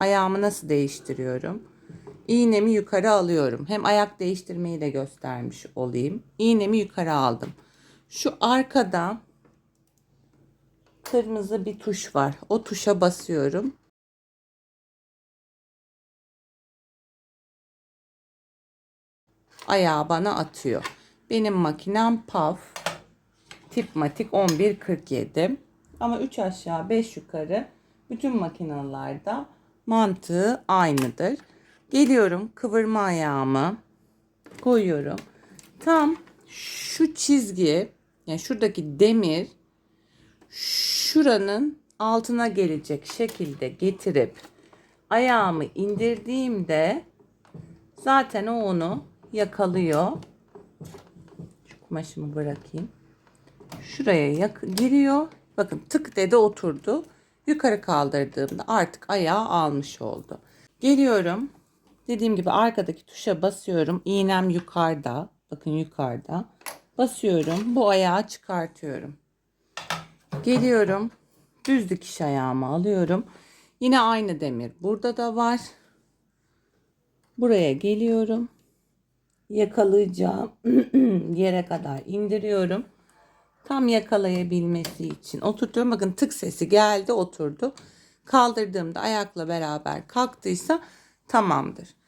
Ayağımı nasıl değiştiriyorum? İğnemi yukarı alıyorum. Hem ayak değiştirmeyi de göstermiş olayım. İğnemi yukarı aldım. Şu arkada kırmızı bir tuş var. O tuşa basıyorum. Ayağı bana atıyor. Benim makinem PAF. Tipmatik 1147. Ama 3 aşağı 5 yukarı bütün makinalarda mantığı aynıdır. Geliyorum kıvırma ayağımı koyuyorum. Tam şu çizgi yani şuradaki demir şuranın altına gelecek şekilde getirip ayağımı indirdiğimde zaten o onu yakalıyor. Şu kumaşımı bırakayım. Şuraya yak- giriyor. Bakın tık dedi oturdu. Yukarı kaldırdığımda artık ayağı almış oldu. Geliyorum. Dediğim gibi arkadaki tuşa basıyorum. İğnem yukarıda. Bakın yukarıda. Basıyorum. Bu ayağı çıkartıyorum. Geliyorum. Düz dikiş ayağımı alıyorum. Yine aynı demir. Burada da var. Buraya geliyorum. Yakalayacağım yere kadar indiriyorum. Tam yakalayabilmesi için oturtuyorum. Bakın tık sesi geldi oturdu. Kaldırdığımda ayakla beraber kalktıysa tamamdır.